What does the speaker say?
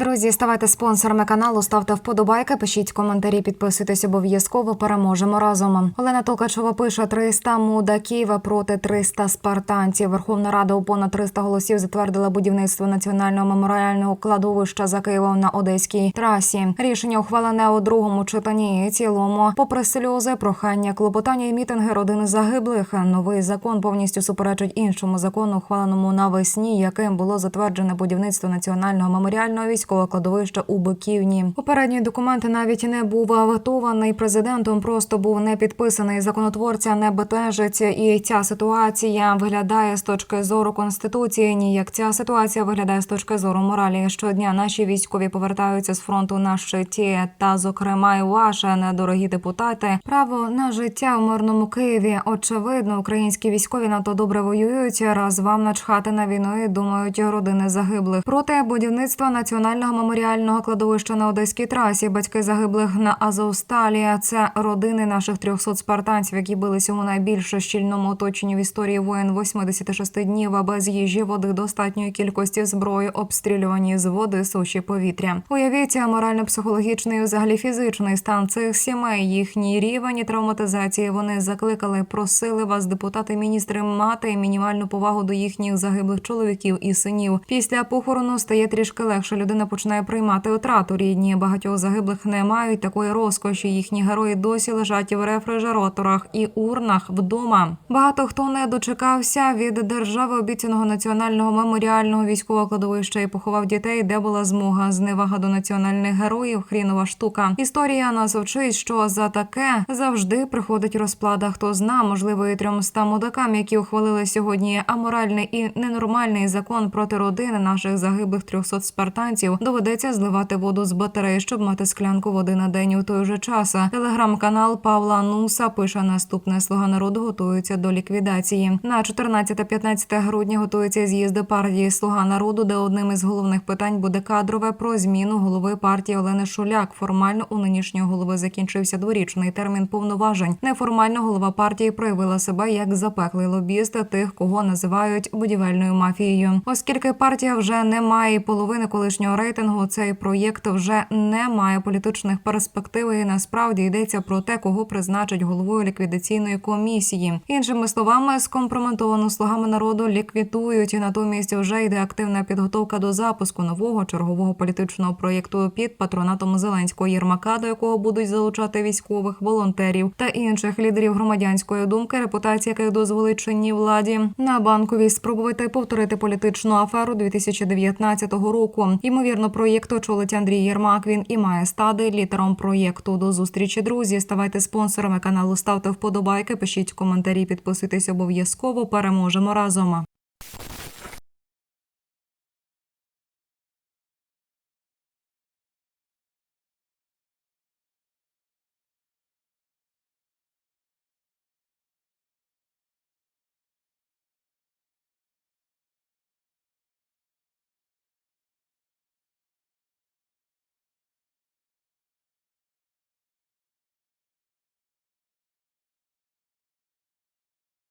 Друзі, ставайте спонсорами каналу, ставте вподобайки, пишіть коментарі, підписуйтесь обов'язково. Переможемо разом. Олена Толкачова пише 300 мудаків проти 300 спартанців. Верховна Рада у понад 300 голосів затвердила будівництво національного меморіального кладовища за Києвом на одеській трасі. Рішення ухвалене у другому читанні і цілому. Попри сльози, прохання, клопотання і мітинги родини загиблих. Новий закон повністю суперечить іншому закону, ухваленому навесні, яким було затверджене будівництво національного меморіального військового кладовища у Биківні. Попередній документ навіть не був готований президентом, просто був не підписаний. Законотворця не бентежить. І ця ситуація виглядає з точки зору конституції. Ні, як ця ситуація виглядає з точки зору моралі. Щодня наші військові повертаються з фронту на щиті. Та, зокрема, і ваше недорогі депутати. Право на життя в мирному Києві. Очевидно, українські військові надто добре воюють. Раз вам начхати на війну і думають родини загиблих. Проти будівництва національного меморіального кладовища на одеській трасі. Батьки загиблих на Азовсталі. Це родини наших 300 спартанців, які билися у найбільш щільному оточенні в історії воєн 86 днів, а без їжі, води, достатньої кількості зброї, обстрілювані з води, суші, повітря. Уявіть морально-психологічний, взагалі фізичний стан цих сімей, їхній рівень травматизації. Вони закликали, просили вас, депутати, міністри, мати мінімальну повагу до їхніх загиблих чоловіків і синів. Після похорону стає трішки легше. Людина починає приймати втрату. Рідні багатьох загиблих не мають такої розкоші. Їхні герої досі лежать в рефрижераторах і урнах вдома. Багато хто не дочекався від держави обіцяного національного меморіального військового кладовища і поховав дітей, де була змога зневага до національних героїв. Хрінова штука. Історія нас вчить, що за таке завжди приходить розплада. Хто зна, можливо, і 300 мудакам, які ухвалили сьогодні аморальний і ненормальний закон проти родини наших загиблих 300 спартанців, доведеться зливати воду з батареї, щоб мати склянку води на день у той же час. Телеграм-канал Павла Нуса пише наступне слуга народу готується до ліквідації. На 14-15 грудня готується з'їзд партії Слуга народу, де одним із головних питань буде кадрове про зміну голови партії Олени Шуляк. Формально у нинішнього голови закінчився дворічний термін повноважень. Неформально голова партії проявила себе як запеклий лобіст тих, кого називають будівельною мафією. Оскільки партія вже не має половини колишнього рейтингу, цей проєкт вже не має політичних перспектив. І насправді йдеться про те, кого призначать головою ліквідаційної комісії. Іншими словами, скомпрометовану слугами народу ліквідують. І натомість вже йде активна підготовка до запуску нового чергового політичного проєкту під патронатом Зеленського Єрмака, до якого будуть залучати військових волонтерів та інших лідерів громадянської думки, репутація яких дозволить чинній владі на банковій спробувати повторити політичну аферу 2019 року. Ймовірно, проєкт очолить Андрій Єрмак. Він і має стати літером проєкту. До зустрічі, друзі. Ставайте спонсорами каналу, ставте вподобайки, пишіть коментарі, підписуйтесь обов'язково. Переможемо разом.